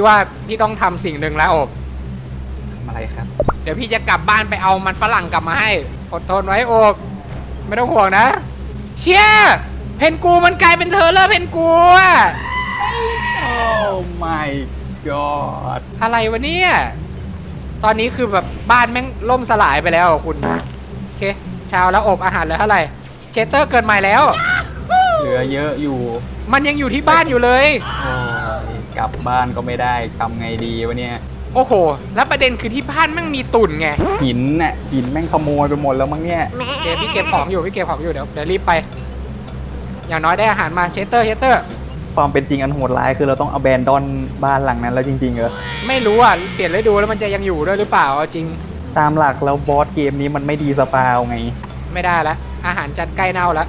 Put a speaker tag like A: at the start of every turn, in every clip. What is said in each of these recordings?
A: พี่ว่าพี่ต้องทำสิ่งหนึ่งแล้วโอบ
B: อะไรครับ
A: เดี๋ยวพี่จะกลับบ้านไปเอามันฝรั่งกลับมาให้อดทนไว้โอบไม่ต้องห่วงนะ เชี่ยเพนกูมันกลายเป็นเธอแล้วเพนกูอะ
B: โอ้ my god
A: อะไรวะเนี่ย ตอนนี้คือแบบบ้านแม่งล่มสลายไปแล้วอะคุณโอเคเช้าแล้วอบอาหารเหลือเท่าไหร่เชสเตอร์เกิดใหม่แล้ว
B: เหลือเยอะอยู่
A: มันยังอยู่ที่บ้านอยู่เลย
B: โอ้ย กลับบ้านก็ไม่ได้ทำไงดีวะเนี่ย
A: โอ้โห แล้วประเด็นคือที่บ้านแม่งมีตุ่นไง
B: หินน่ะหินแม่งขโมยไปหมดแล้วมั้งเนี่ย
A: โอเคพี่เก็บของอยู่พี่เก็บของอยู่เดี๋ยวเดี๋ยวรีบไป อย่างน้อยได้อาหารมาเชสเตอร์เชสเตอร์
B: ความเป็นจริงอันโหดร้ายคือเราต้องเอาแบนดอนบ้านหลังนั้นแล้วจริงๆเหรอ
A: ไม่รู้อะเปลี่ยนฤดูแล้วมันจะยังอยู่ด้วยหรือเปล่าเอาจริง
B: ตามหลักแล้วบอสเกมนี้มันไม่ดีสปาวไง
A: ไม่ได้ละอาหารจัดใกล้เน่าแล้ว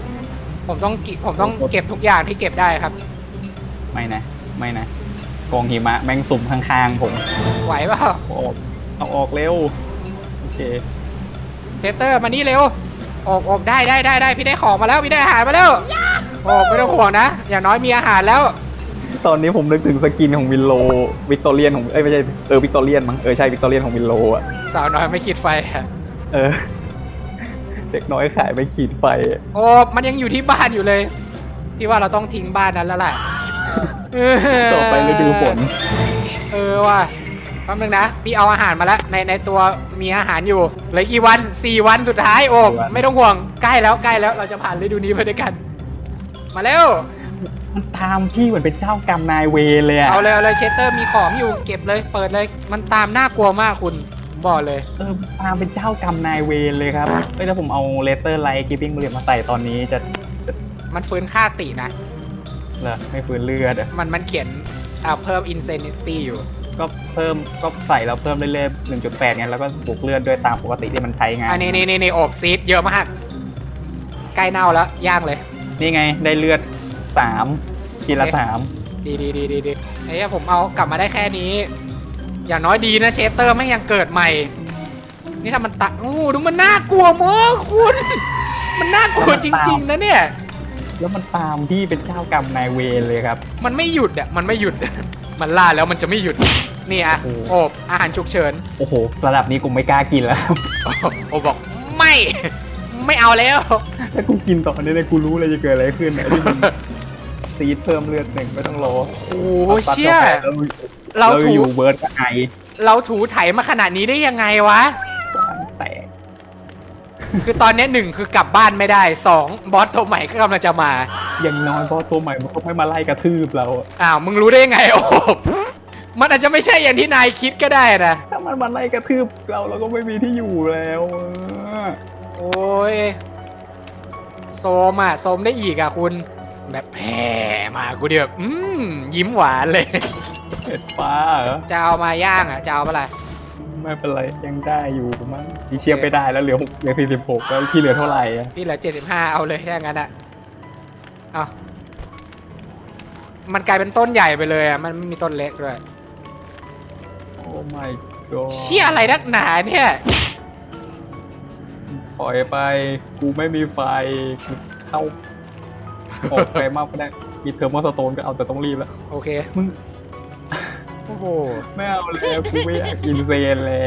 A: ผมต้องกิผมต้องเก็บทุกอย่างที่เก็บได้ครับ
B: ไม่นะ ไม่นะกองหิมะแม่งสุ่มข้างๆผม
A: ไหวเปล่า
B: เอาออกเอาออกเร็ว โอเค
A: เชสเตอร์มานี่เร็วโอบโอบได้ได้ได้ได้พี่ได้ของมาแล้วพี่ได้อาหารมาแล้วโอบไม่ต้องห่วงนะ อย่างน้อยมีอาหารแล้ว
B: ตอนนี้ผมนึกถึงสกินของวินโลวิกตอเรียนของเอ้ยไม่ใช่เออวิกตอเรียนมั้งเออใช่วิกตอเรียนของวินโลอะ
A: สาวน้อยไม่คิดไฟอะ
B: เออ เด็กน้อยขายไปขีดไฟอะ
A: โอ้มันยังอยู่ที่บ้านอยู่เลย พี่ว่าเราต้องทิ้งบ้านนั้นแล้วแหละ เออ
B: ต่อไปฤดูฝน
A: เออว่ะแป๊บนึงนะ พี่เอาอาหารมาแล้ว ในในตัวมีอาหารอยู่เหลือกี่วันสี่วันสุดท้ายโอ้ไม่ต้องห่วงใกล้แล้วใกล้แล้วเราจะผ่านฤดูนี้ไปด้วยกัน มาเร็ว
B: มันตามพี่เหมือนเป็นเจ้ากรรมนายเวรเลยอะ
A: เอาเลยเอาเลยเชสเตอร์มีของอยู่เก็บเลย เปิดเลย มันตามน่ากลัวมากคุณบอกเลย
B: เออตามเป็นเจ้ากรรมนายเวรเลยครับเอ้ยถ้าผมเอาเลเตอร์ไลท์กิฟปิ้งเรียมาใส่ตอนนี้จะจะ
A: มันฟื้นค่าตินะ
B: เหรอไม่ฟื้นเลือดอะ
A: มันมันเขียนอ่าเพิ่มอินเซนิตี้อยู่
B: ก็เพิ่มก็ใส่แล้วเพิ่มเรื่อยๆ1.8ไงแล้วก็บวกเลือดด้วยตามปกติที่มันใช้งาน
A: อันนี้นี่นี่นี่อบซีดเยอะมาก ใกล้เน่าแล้ว ย่างเลย
B: นี่ไงได้เลือดสามทีละ
A: โอเค
B: สาม
A: ดีดีดีดีดีไอ้เหี้ยผมเอากลับมาได้แค่นี้ อย่างน้อยดีนะเชสเตอร์ไม่งยังเกิดใหม่ นี่ถ้ามันตักโอ้โหดูมันน่ากลัวมากคุณ มันน่ากลัวจริง ๆ นะเนี่ย
B: แล้วมันตามพี่เป็นเจ้ากรรมนายเวรเลยครับ
A: มันไม่หยุดอะมันไม่หยุด มันล่าแล้วมันจะไม่หยุดนี่อะ
B: โอ้
A: โอบอาหารฉุกเฉิน
B: โอ้โหระดับนี้กูไม่กล้ากินแล้วครับ
A: โอบบอกไม่ ไม่เอาแล้ว
B: ถ้ากูกินต่อเนี่ยนะกูรู้เลยจะเกิดอะไรขึ้นนะที่มันซีดเพิ่มเลือดหนึ่งไม่ต้องรอ
A: โอ้โหเชี่ย
B: เรา
A: เรา
B: เรา
A: ถู
B: อยู่เบิร์ดกับไอ
A: เราถูไถมาขนาดนี้ได้ยังไงวะ
B: แตก
A: คือตอนเนี้ยหนึ่งคือกลับบ้านไม่ได้สองบอสตัวใหม่ก็กำลังจะมา
B: อย่างน้อยเพราะตัวใหม่มันก็ไม่มาไล่กระทืบเราอะ
A: อ้าว มึงรู้ได้ยังไงโอบมันอาจจะไม่ใช่อย่างที่นายคิดก็ได้นะ
B: ถ้ามันมาไล่กระทืบเราเราก็ไม่มีที่อยู่แล้วอะ
A: โอ้ยโซมอะโซมได้อีกอะคุณ แบบแผ่มากูเดียวอืมยิ้มหวานเลย
B: เผ็ดฟ้าเหรอ
A: จะเอามาย่างอะจะเอาเปะล่า
B: ไม่เป็นไรยังได้อยู่มั้งที่เชียร์ไปได้แล้วเหลือหกเหลือสี่สิบหกแล้วที่เหลือเท่าไหร่อะ
A: พี่เหลือเจ็ดสิบห้าเอาเลยถ้างั้นอะเอามันกลายเป็นต้นใหญ่ไปเลยอะมันไม่มีต้นเล็กด้วย
B: โอ้ my god
A: เชี่ยอะไรนักหนาเนี่ย
B: ปล่อยไป กูไม่มีไฟกูเข้าออกไปมากไม่ได้มีเทอร์โมสโตนก็เอาแต่ต้องรีบแล้ว
A: โอเค
B: มึง
A: โอ้โห
B: ไม่เอาแล้วกูไม่อยากอินเซนเลย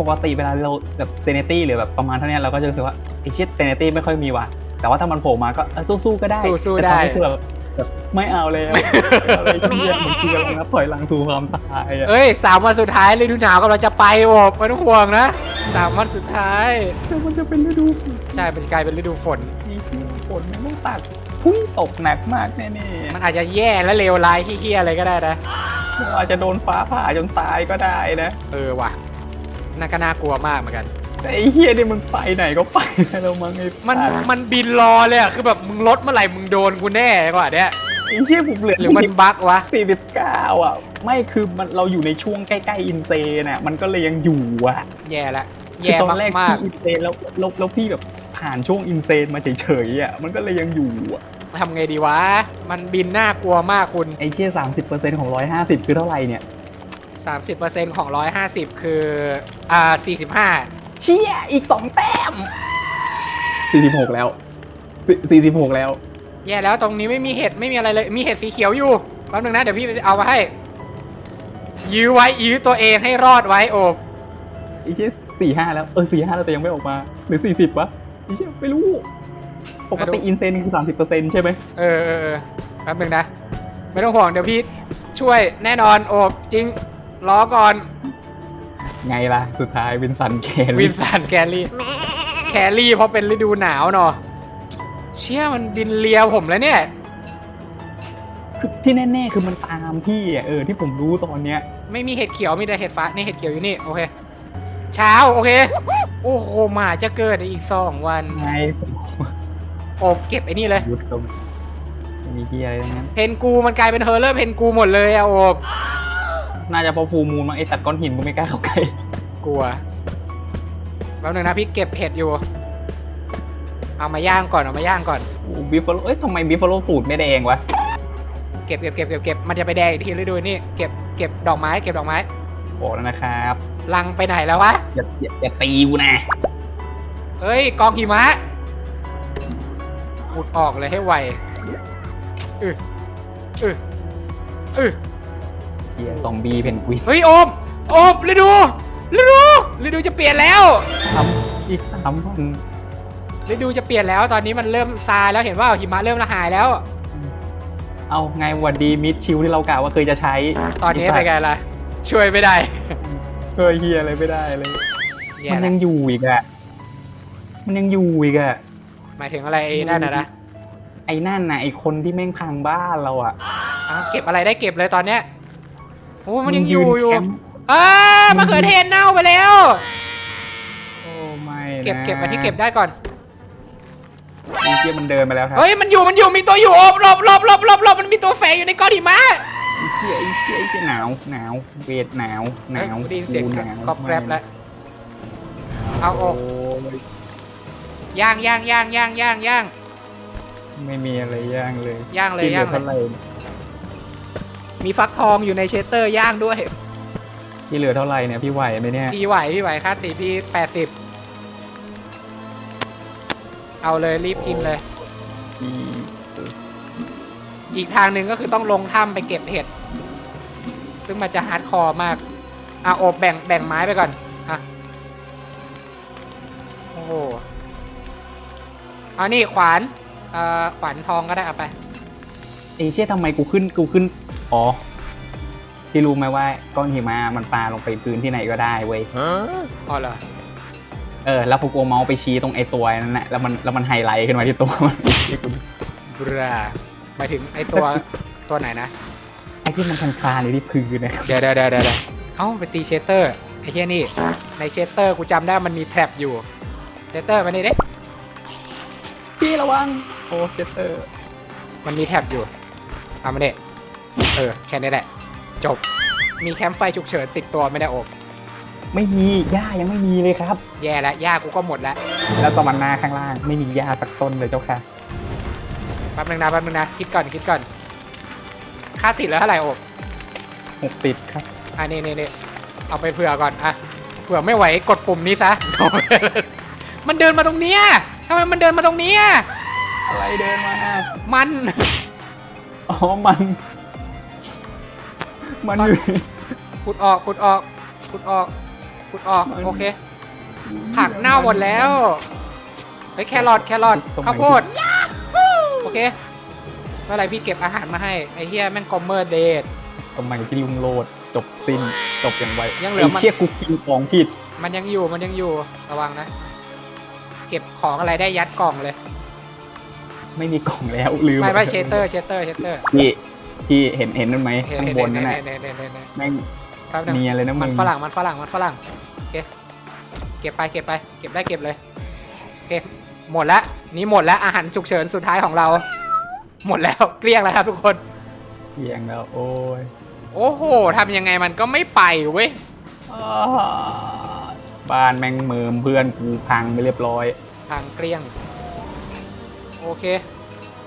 B: ปกติเวลาเราแบบเซเนตี้หรือแบบประมาณเท่านี้เราก็จะรู้สึกว่าไอ้ชิดเซเนตี้ไม่ค่อยมีว่ะ แต่ว่าถ้ามันโผล่มาก็เออสู้ๆก็ได้
A: สู้ๆ
B: แต่ตอน
A: ได้
B: นี้คือแบบแบบไม่เอาแล้วไม่เอาอะไรเที่ยมันคือกำลังนับถอยหลังสู่ความตายอะ
A: เอ้ยสามวันสุดท้ายฤดูหนาวกำลังจะไปโอบไม่ต้องห่วงนะสามวันสุดท้าย
B: แต่มันจะเป็นฤดูฝน
A: ใช่เป็นกลายเป็นฤดูฝน
B: นี่คือฝนมันต้องตัก พุ่งตกหนักมากแน่
A: มันอาจจะแย่และเลวร้ายเฮี้ยๆอะไรก็ได้นะ
B: ๆเราอาจจะโดนฟ้าผ่าจนตายก็ได้นะ
A: เออว่ะน่าก็น่ากลัวมากเหมือนกัน
B: แต่ไอ้เฮียนี่มึงไปไหนก็ไปนะเรามั้งไอ้
A: มัน
B: สัตว์
A: มันบินรอเลยอะคือแบบมึงลดเมื่อไหร่มึงโดนกูแน่กว่าเนี้ย
B: ไอ้เฮียผมเหลือ
A: หรือมันบั๊กวะ
B: สี่สิบเก้าอะ ไม่คือมันเราอยู่ในช่วงใกล้ๆอินเซน่ะมันก็เลยยังอยู่อะ
A: แย่ละ
B: คือ
A: แย่
B: ตอนแรก
A: มาก
B: พี่อินเซนแล้วแล้วแล้วพี่แบบ ผ่านช่วงอินเซนมาเฉยๆอะมันก็เลยยังอยู่อะ
A: ๆทำไงดีวะ มันบินน่ากลัวมากคุณ
B: ไอ้เชี่ยสามสิบเปอร์เซ็นต์ของร้อยห้าสิบคือเท่าไหร่เนี่ย
A: 30%ของ150คืออ่า45
B: เชี่ยอีกสองแต้มสี่สิบหกแล้วสี่สิบหกแล้ว
A: แย่แล้วตรงนี้ไม่มีเห็ดไม่มีอะไรเลย มีเห็ดสีเขียวอยู่แป๊บนึงนะ เดี๋ยวพี่เอามาให้ ยื้อไว้ยื้อตัวเองให้รอดไว้โอบ
B: อีเชี่ยสี่ห้าแล้ว เออสี่ห้าแล้วแต่ยังไม่ออกมา หรือสี่สิบวะ อีเชี่ยไม่รู้ ปกติอินเซนคือสามสิบเปอร์เซ็นต์ใช่ไหม
A: เออเออเออแป๊บนึงนะ ไม่ต้องห่วงเดี๋ยวพี่ช่วยแน่นอนโอบจริงรอก่อน
B: ไงล่ะ สุดท้ายวินสันแค
A: วิ
B: รี่
A: นสันแครี่แครี่เพราะเป็นฤดูหนาวเนาะเชี่ยมันบินเลียผมแล้วเนี่ย
B: คือที่แน่ๆคือมันตามพี่อะเออที่ผมรู้ตอนเนี้ย
A: ไม่มีเห็ดเขียวมีแต่เห็ดฟ้านี่เห็ดเขียวอยู่นี่โอเค เช้าโอเค โอ้โหหมาจะเกิดในอีกสองวัน
B: ไง
A: โอบเก็บไอ้นี่เลย
B: ยุดตรงไม่มีที่อะไรทั้งนั้น
A: เพนกูมันกลายเป็นเฮอร์เลอร์เพนกูหมดเลยอะโอบ
B: น่าจะเพอฟูมูลมั้งไอสัตว์ก้อนหินกูไม่กล้าเข้าใกล้
A: กลัวแป๊บนึงนะพี่เก็บเห็ดอยู่ เอามาย่างก่อนเอามาย่างก่อน
B: บิฟฟาโลเอ้ยทำไมบิฟฟาโลสูตรไม่แดงวะ
A: เก็บเก็บเก็บเก็บเก็บมันจะไปแดงอีกทีฤดูนี่เก็บเก็บดอกไม้เก็บดอกไม้
B: บอกแล้วนะครับ
A: ลังไปไหนแล้ววะ
B: อย่าอย่าอย่าตีกูนะ
A: เอ้ย กองหิมะขุดออกเลยให้ไวอืออืออือ
B: เฮียซอมบี้เพนกวิน
A: เฮ้ยโอบโอบฤดูฤดูฤดูจะเปลี่ยนแล้ว
B: ทำอีกสามวัน
A: ฤดูจะเปลี่ยนแล้ว ตอนนี้มันเริ่มซาแล้วเห็นว่าหิมะเริ่มละหายแล้ว
B: เอาไงหวันดีมิดชิลที่เรากล่าวว่าเคยจะใช้
A: ตอนนี้เป็นไงล่ะ ช่วยไม่ได้
B: เคยเฮียอะไรไม่ได้เลย
A: แย่
B: มัน
A: ละ
B: ยังอยู่อีกอะมันยังอยู่อีกอะ
A: หมายถึงอะไรไอ้นั่นนะนะ
B: ไอ้นั่นน่ะไอ้คนที่แม่งพังบ้านเราอะ
A: อ้าวเก็บอะไรได้เก็บเลยตอนเนี้ยโอ้มันยังอยู่อยู่
B: แคมป์
A: อ้ามะเขือเทศเน่าไปแล้ว
B: โอ้ไม่นะ
A: เก็บเก็บอันที่เก็บได้ก่อน
B: ไอ้เฮียมันเดินไปแล้วครับ
A: เฮ้ยมันอยู่มันอยู่มีตัวอยู่โอบหลบหลบหลบหลบหลบมันมีตัวแฝงอยู่ในก้อนหิมะ
B: ไอ้เฮียไอ้เฮียไอ้เฮียหนาวหนาวเวทหนาวหนาว
A: เฮ้ยกูได้ยินเสียง
B: กูหนาว
A: กรอบแกรบแล้ว เอาอ
B: โอ้
A: อกย่างย่างย่างย่างย่างย่าง
B: ไม่มีอะไรย่างเลย
A: ย่างเลย
B: ที่หลื
A: ย่าง
B: เท่าไห
A: เล
B: ร่
A: ยมีฟักทองอยู่ในเชสเตอร์ย่างด้วย
B: ที่เหลือเท่าไหร่เนี่ยพี่ไหวไหมเนี่ย
A: พี่ไหวพี่ไหวค่าตีพี่แปดสิบเอาเลยรีบกินเลย
B: พี่
A: อีกทางหนึ่งก็คือต้องลงถ้ำไปเก็บเห็ด ซึ่งมันจะฮาร์ดคอร์มาก อะโอบแบ่งแบ่งไม้ไปก่อน อะ โอ้โหเอานี่ขวาน เอ่อขวานทองก็ได้เอาไป
B: ไอ้เชี่ยทำไมกูขึ้นกูขึ้น อ๋อ ที่รู้ไหมว่าก้อนหิมะมันปาลงไปพื้นที่ไหนก็ได้เว้ย
A: อ๋อเหรอ
B: เออ แล้วพอกูเอาเมาส์ไปชี้ตรงไอ้ตัวนั้นแหละ แล้วมันแล้วมันไฮไลท์ขึ้นมาที่ตัวมันที่กู
A: บรา หมายถึงไอตัวตัวไหนนะ
B: ไอ้ที่มันคลานๆอยู่ที่พื้นเนี่ย
A: เดี๋ยวเดี๋ยวเดี๋ยวเดี๋ยวเอ้าไปตีเชสเตอร์ไอ้เหี้ยนี่ในเชสเตอร์กูจำได้มันมีแทร็บอยู่เชสเตอร์มานี่เด้
B: พี่ระวัง โอ้เจสเตอร์
A: มันมีแท็บอยู่เอามาเด็เออแค่นี้แหละ จบมีแคมป์ไฟฉุกเฉินติดตัวไม่ได้อบ
B: ไม่มีหญ้ายังไม่มีเลยครับ
A: แย่แล้วย่ากูก็หมดแล้ว
B: แล้วตะวันหน้าข้างล่างไม่มีหญ้าสักต้นเลยเจ้าค่ะ
A: แป๊บนึงนะแป๊บนึงนะคิดก่อนคิดก่อน ค่าติดแล้วเท่าไหร่อบ
B: หกติดครับ
A: อะนี่นี่นี่เอาไปเผื่อก่อนอะเผื่อไม่ไหวกดปุ่มนี้ซะ มันเดินมาตรงเนี้ยทำไมมันเดินมาตรงเนี้ย
B: อะไรเดินมา
A: มัน
B: อ๋อมัน มันอยู่
A: ขุดออกขุดออกขุดออกขุดออก
B: มัน
A: โอเค ผักเน่าหมดแล้วเฮ้ยแครอทแครอท
B: ตรงไหน
A: ข้าวโพด โอเคเมื่อไหรพี่เก็บอาหารมาให้ ไอ้เฮียแม่งคอมเมอร์เดท
B: ทำไมที่ลุงโลดจบสิ้นจบอย่างไว
A: ยังเหลือมัน
B: ไเชี่ยกูกินของผิด
A: มันยังอยู่มันยังอยู่ระวังนะ เก็บของอะไรได้ยัดกล่องเลย
B: ไม่มีกล่องแล้วลืม
A: ไม่ไม่เชสเตอร์เชสเตอร์เชสเตอร์
B: พี่พี่เห็นเห็นนั่นไหม
A: เห็น
B: ข้าง
A: เห็น
B: บ
A: เห็
B: น
A: น
B: นั่น
A: เห็
B: แหละ
A: นเห็นเห็นเห็นเห็น
B: แม่ง
A: แป๊บนึง
B: เนียนเลยนะมึง
A: มันฝรั่งมันฝรั่งมันฝรั่งโอเคเก็บไปเก็บไป เก็บได้เก็บเลยโอเคหมดละ นี่หมดแล้วอาหารฉุกเฉินสุดท้ายของเรา หมดแล้วเกลี้ยงแล้วครับทุกคน
B: เพียงแล้วโอ้ย
A: โอ้โหทำยังไงมันก็ไม่ไปเว้ย
B: อ้าบ้านแม่งเมิมเพื่อนกูพังไปเรียบร้อย
A: ทางเกลี้ยง โอเค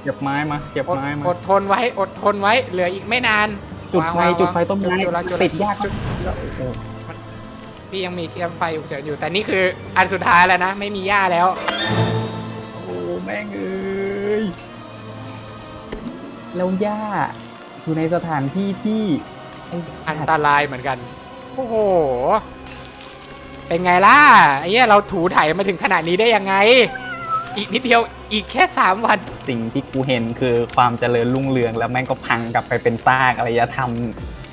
B: เก็บไม้มา เก็บ
A: อด
B: ไม้มา
A: อดทนไว้ อดทนไว้ เหลืออีกไม่นาน
B: จุดไฟ
A: วาง
B: จุดไฟ
A: วาง
B: ต้นไม้
A: จุดละจุดละ
B: ติดยากจุดโอ้โห
A: พี่ยังมีเทียมไฟฉุกเฉินอยู่ แต่นี่คืออันสุดท้ายแล้วนะ ไม่มีหญ้าแล้ว
B: โอ้แม่งเอ้ยแล้วหญ้าอยู่ในสถานที่ที่ไอ้
A: อัน
B: สัต
A: ต
B: ว์
A: รายเหมือนกัน โอ้โห เป็นไงล่ะไอ้เหี้ยเราถูถ่ายมาถึงขนาดนี้ได้ยังไง อีกนิดเดียวอีกแค่สามวัน
B: สิ่งที่กูเห็นคือความเจริญรุ่งเรืองแล้วแม่งก็พังกลับไปเป็นซากอารยธรรม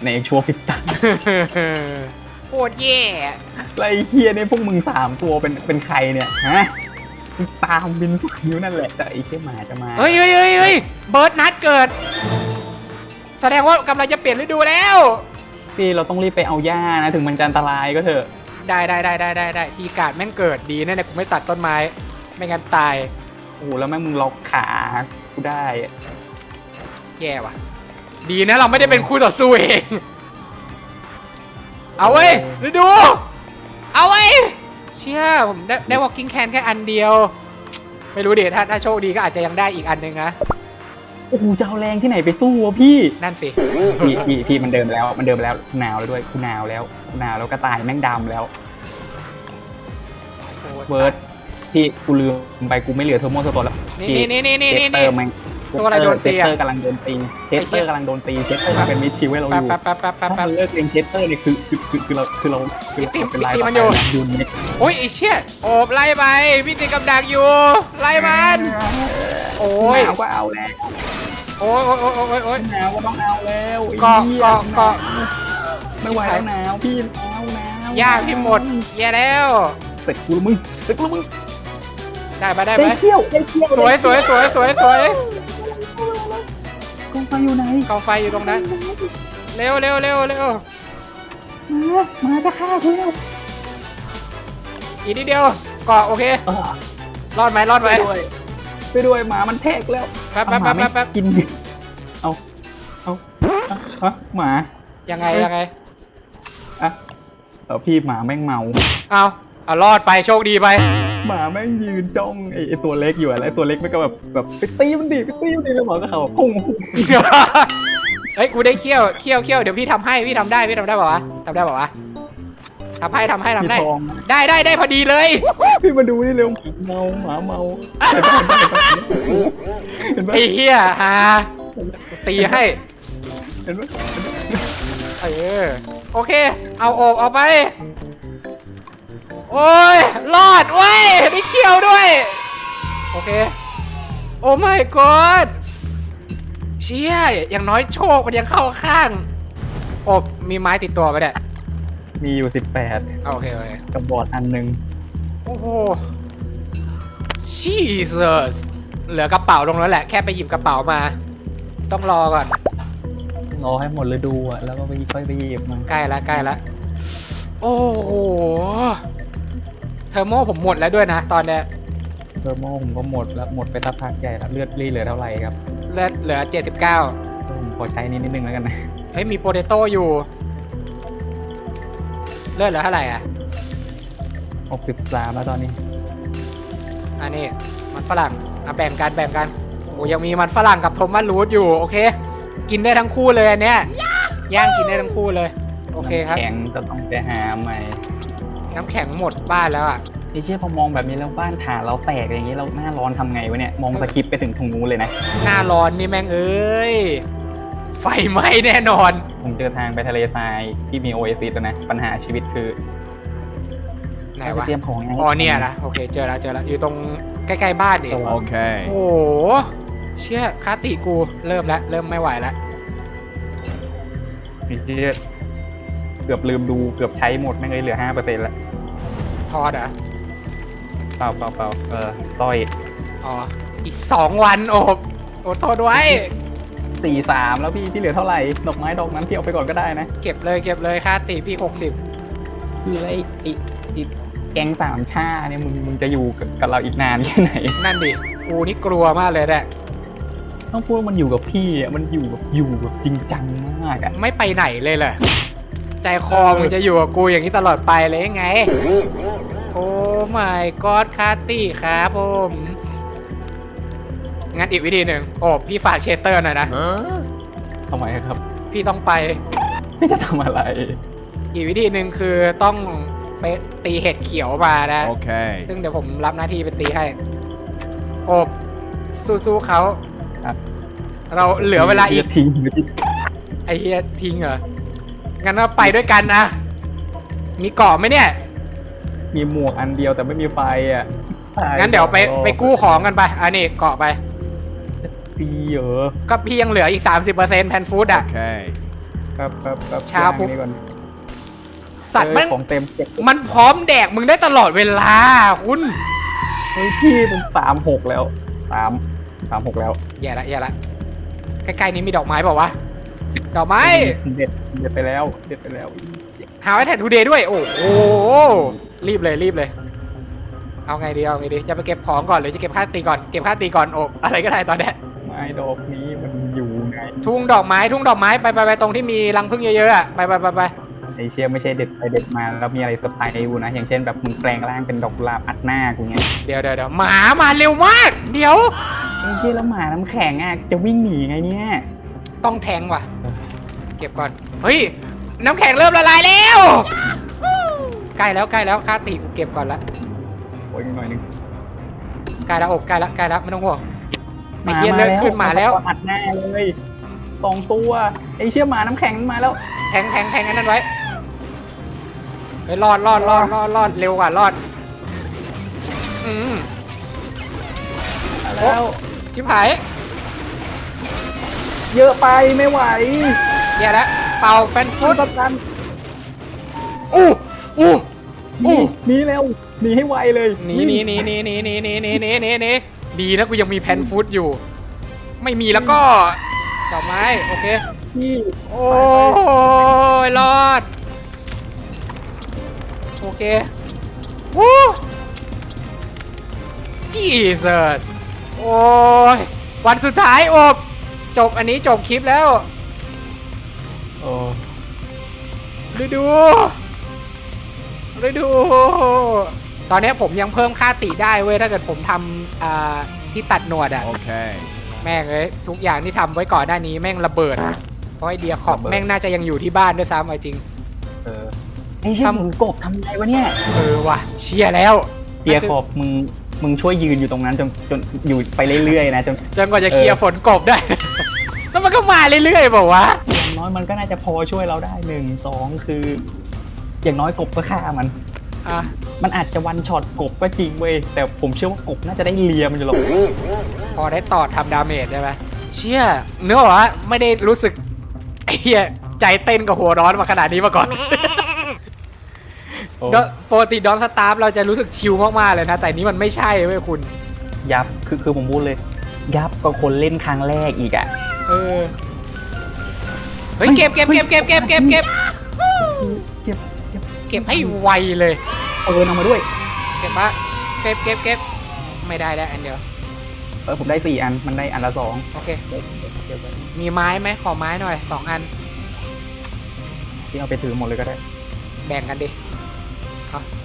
B: ในชั่วพริบตา
A: โคตรแย่
B: แล้วไอ้เฮียเนี่ยพวกมึงสามตัวเป็นเป็นใครเนี่ยฮะมึง ตามบินฝันอยู่นั่นแหละแต่ไอ้เชี่ยหมาจะมา
A: เฮ้ยเฮ้ยเฮ้ยเฮ้ยเบิร์ดนัดเกิด แสดงว่ากำลังจะเปลี่ยนฤดูแล้ว
B: พี่เราต้องรีบไปเอาหญ้านะ ถึงมันจะอันตรายก็เถอะ
A: ได้ได้ได้ได้ได้ได้ทีการ์ดแม่งเกิดดีแน่ๆกูไม่ตัดต้นไม้ ไม่งั้นตาย
B: โอ้โหแล้วแม่งมึงล็อกขากูได้อะ
A: แย่ว่ะ ดีนะเราไม่ได้เป็นคู่ต่อสู้เอง เอาเว้ยฤดู เอาเว้ย เชื่อผมได้ได้ walking can แค่อันเดียว ไม่รู้เดี๋ยวถ้าถ้าโชคดีก็อาจจะยังได้อีกอันหนึงนะ
B: โอ้โหจะเอาแรงที่ไหนไปสู้วะพี่
A: นั่นสิ
B: พี่พี่พี่มันเดิมแล้วมันเดิมแล้วกูหนาวแล้วด้วยกูหนาวแล้วกูหนาวแล้วก็ตายแม่งดำแล้ว
A: โอ้
B: เบิร์ดพี่กูลืมไปกูไม่เหลือเทอร์โมสโตนแล้ว
A: นี่นี่นี่นี่นี่
B: เจ
A: นี่
B: สเตอร์แม่ง
A: ตัวอะไรโดนตี
B: เจ
A: อะ
B: สเตอร์กำลังโดนตีเจสเตอร์กำลังโดนตีเจสเตอร์เป็นมิดชิวให้เราอ
A: แป๊บ
B: ยู่
A: แป๊บแป๊บแป๊บแป๊บ
B: ถ้า
A: แป๊บ
B: มันเลิกเล่นเจสเตอร์เนี่ยคือคือคือคือเราคือเราคือเรา
A: พี่
B: เป็นลาย
A: พี่
B: ต่อ
A: มัน
B: ไป
A: อยู่
B: นะยูนิต
A: โอ้ยไอ้เชี่ยโอบไล่ไปพี่ติดกับดักอยู่ ไล่มัน โอ้ย
B: หนาวก็เอาแล้ว
A: โอ้ยโอ้ยโอ้ยโอ้ยโอ้ย
B: หนาวก็ต้องเอาแล้วไอ้
A: เกาะ
B: หี้ย
A: เกาะเกาะ
B: ไม่ไหวแล้วหนาวพี่หนาวหนาว
A: ย่างพี่หมดแย่แล้ว
B: เสร็จกูแล้วมึงเสร็จกูแล้วมึง
A: ได้ไหมได้ไหม
B: ได้เที่ยวได้เที่ยว
A: สวยสวยสวยสวยสวย
B: กอง ไฟอยู่ไหน
A: กองไฟอยู่ตรงนั้น เร็วเร็วเร็วเร็ว
B: มามาจะฆ่ากูแล้ว
A: อีกนิดเดียวเกาะโอเค
B: เออ
A: รอดไหมรอดไหม
B: ไปด้วยไปด้วยหมามันแทกแล้ว
A: แป๊บแป๊บแป๊บแป๊บแป๊บ
B: กินเอาเอาเอาเอาหมา
A: ยังไงยังไง
B: อะเออพี่หมาแม่งเมา
A: เอาเอารอดไปโชคดีไป
B: หมาแม่งยืนจ้องไอ้ไอ้ตัวเล็กอยู่อะไรตัวเล็กมันก็แบบแบบไปตีมันดิไปตีมันดิแล้วหมาก็เขาพุ่ง
A: เฮ้ยกูได้เคี่ยวเคี่ยวเคี่ยวเดี๋ยวพี่ทำให้พี่ทำได้พี่ทำได้ป่าวะทำได้ป่าวะทำให้ทำให้ทำได้
B: พี่ทอง
A: ได้ได้ได้พอดีเลย
B: พี่มาดูนี่เร็วเมาหมาเมาเห็นไหม
A: ไอ้เหี้ยฮาตีให้
B: เห็นไหม
A: เออโอเค เอาโอบเอาไป โอ้ยรอดเว้ยได้เคี่ยวด้วย โอเค โอ้ my god เชี่ยอย่างน้อยโชคมันยังเข้าข้าง โอบมีไม้ติดตัวไปเนี่ย
B: มีอยู่สิบแปด
A: โอเคโอเค
B: กับบอร์ดอันหนึ่ง
A: โอ้โห Jesus เหลือกระเป๋าตรงนั้นแหละ แค่ไปหยิบกระเป๋ามา ต้องรอก่อน
B: รอให้หมดฤดูอะ แล้วก็ไปค่อยไปหยิบมา
A: ใกล้ละใกล้ละ โอ้โหเท อร์โมผมหมดแล้วด้วยนะ ตอนเนี้ย
B: เทอร์โมผมก็หมดแล้วหมดไปสักพักใหญ่แล้วเลือดรีเหลือเท่าไหร่ครับ
A: เลือดเหลือ 79
B: ผมขอใช้นิดนิดนึงแล้วกันนะ
A: เฮ้ยมีโปเตโต้อยู่ เลือดเหลือเท่าไหร่อะ
B: หกสิบสามแล้วตอนนี้
A: อันนี้มันฝรั่งอะแบ่งกันแบ่งกันโอ้ยังมีมันฝรั่งกับโทมัสรูทอยู่โอเค กินได้ทั้งคู่เลยอันเนี้ยย่างกินได้ทั้งคู่เลย โอเคครับ
B: แข็งจะต้องไปหาใหม่
A: น้ำแข็งหมดบ้านแล้วอะ
B: ไอ้เชี่ยพอมองแบบนี้แล้วบ้านฐานเราแตกอย่างนี้เราหน้าร้อนทำไงวะเนี่ยมองสคริปต์ไปถึงตรงนู้นเลยนะ
A: หน้าร้อนนี่แม่งเอ้ยไฟไหม้แน่นอน
B: ผมเจอทางไปทะเลทรายที่มีโอเอซิสนะปัญหาชีวิตคือ
A: ไหน
B: ต้อง
A: วะ
B: ปเตรียมของไง
A: อ๋อเนี่ยนะโอเคเจอแล้วเจอแล้วอยู่ตรงใกล้ๆบ้านดิ
B: ตัว
C: Okay.
A: โอ้โหเชี่ยคาติกูเริ่มแล้วเริ่มไม่ไหวแล้ว
B: ไอ้เชี่ย เกือบลืมดูเกือบใช้หมดแม่งเลยเหลือห้าเปอร์เซ็นต์ละ
A: ทอดเหรอ
B: เปล่าเปล่าเปล่าเออสร้อย
A: อ๋ออีกสองวันโอบโอ้โทษไว้
B: สี่สามแล้วพี่ที่เหลือเท่าไหร่ดอกไม้ดอกนั้นที่เอาไปก่อนก็ได้นะ
A: เก็บเลยเก็บเลยค่าติพี่หกสิบ
B: คือไอ้ไอ้ไอ้แก๊งสามชาเนี่ยมึงมึงจะอยู่กับกับเราอีกนานแค่ไหน
A: นั่นดิกูนี่กลัวมากเลยแหละ
B: ต้องพูดว่ามันอยู่กับพี่อะมันอยู่แบบอยู่แบบจริงจังมากอะ
A: ไม่ไปไหนเลยเหรอ ใจคอมึงจะอยู่กับกูอย่างนี้ตลอดไปเลยยังไง โอ้ my god คาติครับผม งั้นอีกวิธีหนึ่งโอบพี่ฝากเชสเตอร์หน่อยนะ
C: Huh?
B: ทำไมครับ
A: พี่ต้องไป
B: พี่จะทำอะไร
A: อีกวิธีหนึ่งคือต้องไปตีเห็ดเขียวมานะ
C: Okay.
A: ซึ่งเดี๋ยวผมรับหน้าที่ไปตีให้ โอบสู้ๆเขา
B: ครับ
A: เราเหลือเวลาอีก
B: ทีมที่
A: ไอ้เฮียทิ้งเหรอ งั้นเราไปด้วยกันนะ มีเกาะไหมเนี่ย
B: มีหมวกอันเดียวแต่ไม่มีไฟอะ
A: งั้นเดี๋ยวไปไปกู้ของกันไป อันนี้เกาะไป
B: ปีเหรอ
A: ก็พี่ยังเหลืออีก 30%แพนฟู้ดอะ
C: Okay.
B: ครับครับครับ
A: เช้าปุ๊บ
B: ย่งนี้ก่อน
A: สัตว์
B: เอ้
A: มั
B: ย
A: น
B: ของเต็มเก็บ
A: มันพร้อมแดกมึงได้ตลอดเวลาคุณ
B: เฮ้ยพี่เป็นสามหกแล้วสามสามหกแล้ว
A: แย่ละแย่ละใกล้ๆนี้มีดอกไม้เปล่าวะ ดอกไม้
B: เด็ดเด็ดไปแล้ว เด็ดไปแล้ว
A: หาไว้แทนทูเดย์ด้วย โอ้โหรีบเลยรีบเลย เอาไงดีเอาไงดีจะไปเก็บของก่อนหรือจะเก็บค่าตีก่อนเก็บค่าตีก่อนโอ้อะไรก็ได้ตอนเนี้ย
B: ไม้ดอกนี้มันอยู่ไง
A: ทุ่งดอกไม้ทุ่งดอกไม้ไปไปไปตรงที่มีรังผึ้งเยอะๆอะไปไปไปไป
B: ไอเชียไม่ใช่เด็ดไปเด็ดมาแล้วมีอะไรเซอร์ไพรส์อยู่นะ อย่างเช่นแบบมึงแปลงร่างเป็นดอกกุหลาบอัดหน้ากูเงี้ย
A: เดี๋ยวเดี๋ยวเดี๋ยวหมามาเร็วมาก เดี๋ยว
B: ไอเชียแล้วหมาน้ำแข็งอะจะวิ่งหนีไงเนี่ย
A: ต้องแทงว่ะ เก็บก่อน เฮ้ย น้ำแข็งเริ่มละลายแล้ว ใกล้แล้วใกล้แล้วค่าตีกูเก็บก่อนละ
B: โอ้ยอีกหน่อยหนึง
A: ใกล้แล้วอกใกล้แล้วใกล้แล้วไม่ต้องห่วงไอ้เหี้ยเลือดขึ้นมาแล้ว
B: อัดหน้าเลยสองตัวไอเชี่ยหมาน้ำแข็งมาแล้ว
A: แทงแทงแทงอันนั้นไว้เฮ้ยรอดรอดรอดรอดรอดเร็วกว่ารอด อืม
B: มาแล้ว
A: ชิบหาย
B: เยอะไปไม่ไหว
A: แย่แล้วเป่าแฟน
B: คุ
A: ฟุ
B: ณ
A: ต
B: ประกัน
A: อู้อู้
B: หนี
A: อู้
B: หนีเร็วหนีให้ไวเลย
A: หนีหนีหนีหนีหนีหนีหนีหนีหนีหนีหนีดีนะกูยังมีแพนฟุตอยู่ ไม่มีแล้วก็ดอกไม้โอเค
B: พี่
A: โอ้ยรอด โอเควู้ Jesus โอ้ย วันสุดท้ายอบ จบอันนี้จบคลิปแล้ว
B: โอ้
A: ฤดูฤดู ตอนนี้ผมยังเพิ่มค่าติได้เว้ยถ้าเกิดผมทำอ่าที่ตัดหนวดอะ
C: Okay.
A: แม่งเลยทุกอย่างที่ทำไว้ก่อนหน้านี้แม่งระเบิด เพราะไอเดียขอบแม่งน่าจะยังอยู่ที่บ้านด้วยซ้ำเอาจริง
B: เออไอ้เชี่ย
A: ทำ
B: หมูกบทำไงวะเนี่ย
A: เออว่ะเชียร์แล้ว
B: เปียขอบมึงมึงช่วยยืนอยู่ตรงนั้นจนจนอยู่ไปเรื่อยๆนะจน
A: จนกว่าจะเคลียร์ฝนกบได้แล้วมัน ก็มาเรื่อยๆบอกว่าวะ
B: อย่างน้อยมันก็น่าจะพอช่วยเราได้หนึ่งสองคือ อย่างน้อยกบก็ฆ่ามัน
A: อะ
B: มันอาจจะวันช็อตกบก็จริงเว้ยแต่ผมเชื่อว่ากบน่าจะได้เลียมันอยู่หรอก
A: พอได้ต่อทำดาเมจได้ไหมเชี่ยเนื้อวะไม่ได้รู้สึกไอ้เหี้ยใจเต้นกับหัวร้อนมาขนาดนี้มาก่อน
B: โอ้
A: ก็ปกติดอนสตาร์ฟเราจะรู้สึกชิลมากๆเลยนะ แต่นี้มันไม่ใช่เว้ยคุณ
B: ยับคือคือผมพูดเลย ยับก็คนเล่นครั้งแรกอีกอะ
A: เออ เฮ้ยเก็บเก็บเก็บเก็บเก็บเก็บเก็บ
B: เก็บเก็บ
A: เก็บให้ไวเลย
B: เออเอามาด้วย
A: เก็บมาเก็บเก็บเก็บไม่ได้แล้วอันเดียว
B: เออผมได้สี่อันมันได้อันละสอง
A: โอเค
B: เก็บเก็บเก็บไว้
A: มีไม้ไหมขอไม้หน่อยสองอัน
B: ที่เอาไปถือหมดเลยก็ได้
A: แบ่งกันดิ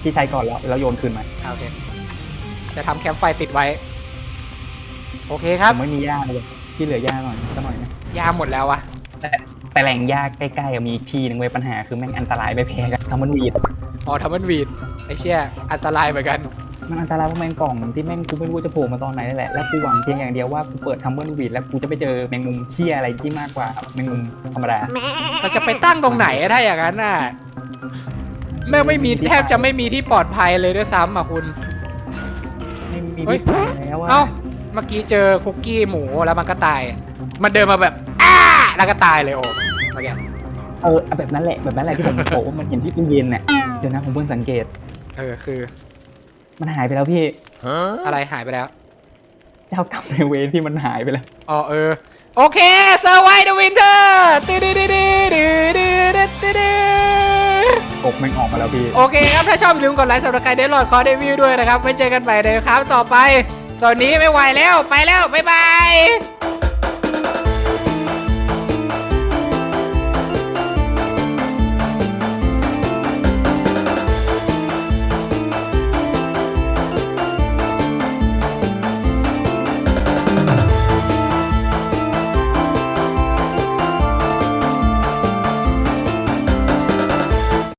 B: ที่ใช้ก่อนแล้วแล้วโยนคืนมา
A: อะโอเค จะทำแคมป์ไฟติดไว้ โอเคครับ
B: ผมไม่มีหญ้าเลย ที่เหลือหญ้าหน่อยสักหน่อยนะ
A: ยาหมดแล้ววะ
B: แต่แต่แหล่งหญ้าใกล้ๆอะมีอีกที่หนึงเว้ยปัญหาคือแม่งอันตรายไม่แพ้กันทำมันวีด
A: อ๋อทำมันวีดไอเชี่ยอันตรายเหมือนกัน
B: มันอันตรายเพราะแมงกล่องที่แม่งกูไม่รู้จะโผล่มาตอนไหนนั่นแหละแล้วกูหวังเพียงอย่างเดียวว่ากูเปิดทัมเบิลวีดแล้วกูจะไปเจอแมงมุมเที่ยอะไรที่มากกว่าแมงมุมธรรมดา
A: เราจะไปตั้งตรงไหนอะถ้าอย่างนั้นน่ะแม่งไม่มีแทบจะไม่มีที่ปลอดภัยเลยด้วยซ้ำอะคุณ
B: ไม่มี
A: เฮ้ย
B: ที่ไปแล้วอะ
A: เอ้า เมื่อกี้เจอคุกกี้หมูแล้วมันก็ตาย มันเดินมาแบบอ้าแล้วก็ตายเลยโอ้เมื่อกี้
B: เออเอาแบบนั้นแหละแบบนั้นแหละที่ผมบอกว่ามันเห็นที่ตู้เย็นน่ะเดี๋ยวนะผมเพิ่งสังเกต
A: เออคือ
B: มันหายไปแล้วพี่
C: Huh?
A: อะไรหายไปแล้ว
B: เจ้ากรรมในายเวรที่มันหายไปแล้ว
A: อ๋อเออ โอเคเซอร์ไวเดอะวินเทอร์ตื้อดื้อดื้อดื้อดื้อดื้อดื้อดื้อ
B: กบแม่งออกมาแล้วพี่
A: โอเคครับ ถ้าชอบอย่าลืมกดไลค์สำหรับใครได้โหลดคอร์ดวิวด้วยนะครับไว้เจอกันใหม่ในครับต่อไป ตอนนี้ไม่ไหวแล้วไปแล้วบ๊ายบาย